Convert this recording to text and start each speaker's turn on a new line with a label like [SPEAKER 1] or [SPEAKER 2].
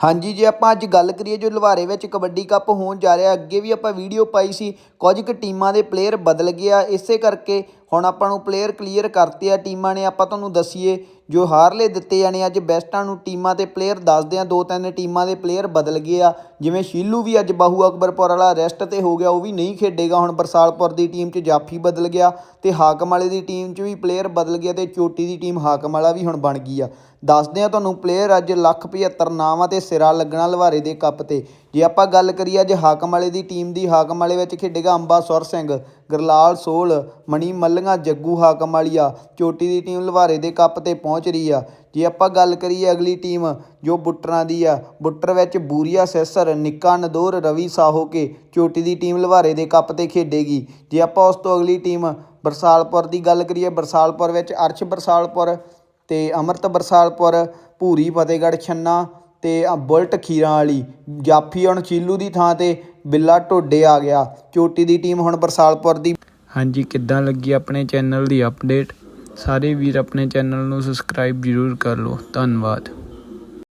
[SPEAKER 1] ਹਾਂਜੀ, ਜੇ ਆਪਾਂ ਅੱਜ ਗੱਲ ਕਰੀਏ ਜੋ ਲੁਹਾਰੇ ਵਿੱਚ ਕਬੱਡੀ ਕੱਪ ਹੋਣ ਜਾ ਰਿਹਾ, ਅੱਗੇ ਵੀ ਆਪਾਂ ਵੀਡੀਓ ਪਾਈ ਸੀ, ਕੁਝ ਕੁ ਟੀਮਾਂ ਦੇ ਪਲੇਅਰ ਬਦਲ ਗਿਆ ਇਸੇ ਕਰਕੇ ਹੁਣ ਆਪਾਂ ਨੂੰ ਪਲੇਅਰ ਕਲੀਅਰ ਕਰਤੇ ਆ, ਟੀਮਾਂ ਨੇ ਆਪਾਂ ਤੁਹਾਨੂੰ ਦਸੀਏ, ਜੋ ਹਾਰਲੇ ਦਿੱਤੇ ਜਾਣੇ ਅੱਜ ਬੈਸਟਾਂ ਨੂੰ ਟੀਮਾਂ ਤੇ ਪਲੇਅਰ ਦੱਸਦੇ ਆ, ਦੋ ਤਿੰਨ ਟੀਮਾਂ ਦੇ ਪਲੇਅਰ ਬਦਲ ਗਏ ਆ, ਜਿਵੇਂ ਸ਼ੀਲੂ ਵੀ ਅੱਜ ਬਾਹੂ ਅਕਬਰਪੁਰ ਵਾਲਾ ਰੈਸਟ ਤੇ ਹੋ ਗਿਆ, ਉਹ ਵੀ ਨਹੀਂ ਖੇਡੇਗਾ, ਹੁਣ ਬਰਸਾਲਪੁਰ ਦੀ ਟੀਮ 'ਚ ਜਾਫੀ ਬਦਲ ਗਿਆ ਤੇ ਹਾਕਮ ਵਾਲੇ ਦੀ ਟੀਮ 'ਚ ਵੀ ਪਲੇਅਰ ਬਦਲ ਗਿਆ ਤੇ ਚੋਟੀ ਦੀ ਟੀਮ ਹਾਕਮ ਵਾਲਾ ਵੀ ਹੁਣ ਬਣ ਗਈ ਆ। ਦੱਸਦੇ ਆ ਤੁਹਾਨੂੰ ਪਲੇਅਰ ਅੱਜ ਲੱਖ 75 ਨਾਵਾਂ ਤੇ ਸਿਰਾ ਲੱਗਣਾ, ਲਵਾਰੇ ਦੇ ਕੱਪ ਤੇ। ਜੇ ਆਪਾਂ ਗੱਲ ਕਰੀਏ ਅੱਜ ਹਾਕਮ ਵਾਲੇ ਦੀ ਟੀਮ ਦੀ, ਹਾਕਮ ਵਾਲੇ ਵਿੱਚ ਖੇਡੇਗਾ ਅੰਬਾ ਸੁਰ ਸਿੰਘ, ਗਰਲਾਲ ਸੋਲ, ਮਣੀ ਮੱਲੀਆਂ, ਜੱਗੂ ਹਾਕਮ ਵਾਲੀਆ ਚੋਟੀ ਦੀ ਟੀਮ ਲਵਾਰੇ ਦੇ ਕੱਪ ਤੇ ਪਹੁੰਚ ਰਹੀ ਆ। ਜੇ ਆਪਾਂ ਗੱਲ ਕਰੀਏ ਅਗਲੀ ਟੀਮ ਜੋ ਬੁੱਟਰਾਂ ਦੀ ਆ, ਬੁੱਟਰ ਵਿੱਚ ਬੂਰੀਆ ਸੈਸਰ, ਨਿੱਕਾ ਨਦੋਰ, ਰਵੀ ਸਾਹੋ ਕੇ ਚੋਟੀ ਦੀ ਟੀਮ ਲਵਾਰੇ ਦੇ ਕੱਪ ਤੇ ਖੇਡੇਗੀ। ਜੇ ਆਪਾਂ ਉਸ ਤੋਂ ਅਗਲੀ ਟੀਮ ਬਰਸਾਲਪੁਰ ਦੀ ਗੱਲ ਕਰੀਏ, ਬਰਸਾਲਪੁਰ ਵਿੱਚ ਅਰਸ਼ ਬਰਸਾਲਪੁਰ ਤੇ ਅਮਰਤ ਬਰਸਾਲਪੁਰ, ਭੂਰੀ, ਫਤਿਹਗੜ੍ਹ, ਛੰਨਾ ਅਤੇ ਆ ਬੁਲਟ ਖੀਰਾਂ ਵਾਲੀ, ਜਾਫੀ ਹੁਣ ਚੀਲੂ ਦੀ ਥਾਂ ਤੇ ਬਿੱਲਾ ਢੋਡੇ ਆ ਗਿਆ। ਚੋਟੀ ਦੀ ਟੀਮ ਹੁਣ ਬਰਸਾਲਪੁਰ ਦੀ
[SPEAKER 2] ਹਾਂਜੀ, ਕਿੱਦਾਂ ਲੱਗੀ ਆਪਣੇ ਚੈਨਲ ਦੀ ਅਪਡੇਟ ਸਾਰੇ ਵੀਰ ਆਪਣੇ ਚੈਨਲ ਨੂੰ ਸਬਸਕ੍ਰਾਈਬ ਜ਼ਰੂਰ ਕਰ ਲਓ। ਧੰਨਵਾਦ।